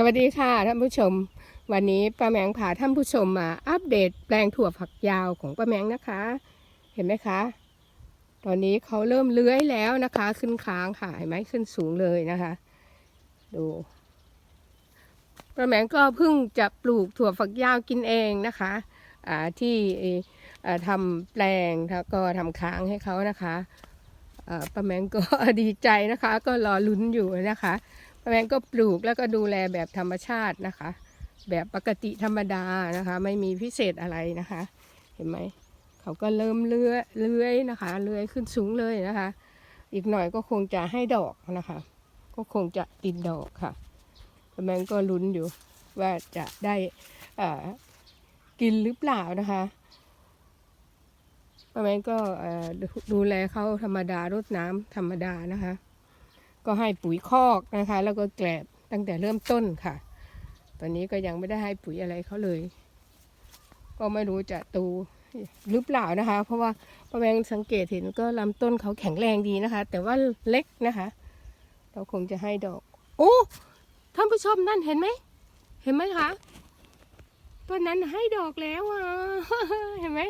สวัสดีค่ะท่านผู้ชม วันนี้ป้าแมงพาท่านผู้ชมมาอัปเดตแปลงถั่วฝักยาวของป้าแมงนะคะ เห็นไหมคะ ตอนนี้เขาเริ่มเลื้อยแล้วนะคะ ขึ้นค้างค่ะเห็นไหมขึ้นสูงเลยนะคะ ดูป้าแมงก็เพิ่งจะปลูกถั่วฝักยาวกินเองนะคะอ่าที่อ่าทำแปลงแล้วก็ทำค้างให้เขานะคะป้าแมงก็ดีใจนะคะ ก็รอลุ้นอยู่นะคะ แมงก็ปลูกแล้วก็ดูแลแบบธรรมชาตินะคะ แบบปกติธรรมดานะคะ ไม่มีพิเศษอะไรนะคะ เห็นไหมเขาก็เริ่มเลื้อยเลื้อยนะคะเลื้อยขึ้นสูงเลยนะคะ อีกหน่อยก็คงจะให้ดอกนะคะ ก็คงจะติดดอกค่ะแมงก็ลุ้นอยู่ว่าจะได้อ่อกินหรือเปล่านะคะแมงก็ดูแลเขาธรรมดารดน้ำธรรมดานะคะ ก็ให้ปุ๋ยคอกนะคะ แล้วก็แกลบตั้งแต่เริ่มต้นค่ะ ตอนนี้ก็ยังไม่ได้ให้ปุ๋ยอะไรเขาเลย ก็ไม่รู้จะตูหรือเปล่านะคะ เพราะว่าป้าแมงสังเกตเห็นก็ลำต้นเขาแข็งแรงดีนะคะ แต่ว่าเล็กนะคะ เราคงจะให้ดอก โอ้ท่านผู้ชมนั่นเห็นไหมเห็นไหมคะต้นนั้นให้ดอกแล้วอะเห็นไหม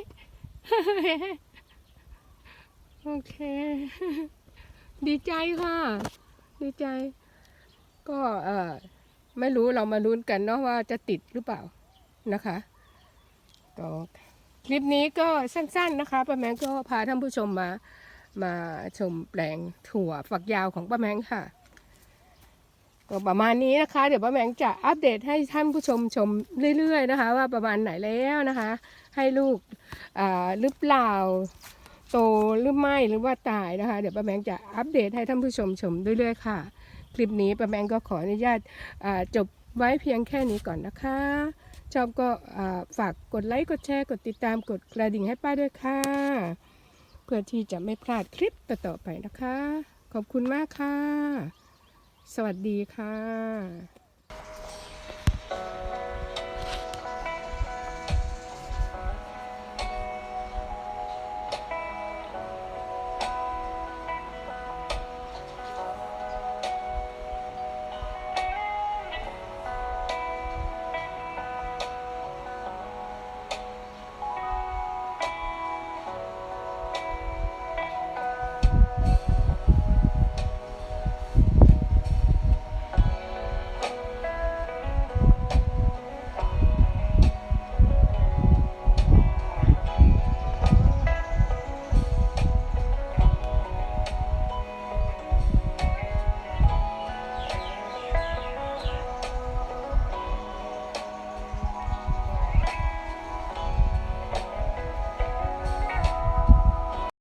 โอเค ดีใจค่ะ ดีใจ ก็เออไม่รู้เรามาลุ้นกันเนาะว่าจะติดหรือเปล่านะคะก็คลิปนี้ก็สั้นๆนะคะป้าแมงก็พาท่านผู้ชมมามาชมแปลงถั่วฝักยาวของป้าแมงค่ะ ก็ประมาณนี้นะคะ เดี๋ยวป้าแมงจะอัปเดตให้ท่านผู้ชมชมเรื่อยๆนะคะ ว่าประมาณไหนแล้วนะคะ ให้ลูกอ่าหรือเปล่า โตหรือไม่หรือว่าตายนะคะ เดี๋ยวป้าแมงจะอัปเดตให้ท่านผู้ชมชมเรื่อยๆค่ะ คลิปนี้ป้าแมงก็ขออนุญาตจบไว้เพียงแค่นี้ก่อนนะคะ ชอบก็ฝากกดไลค์กดแชร์กดติดตามกดกระดิ่งให้ป้าด้วยค่ะ เพื่อที่จะไม่พลาดคลิปต่อๆไปนะคะ ขอบคุณมากค่ะ สวัสดีค่ะ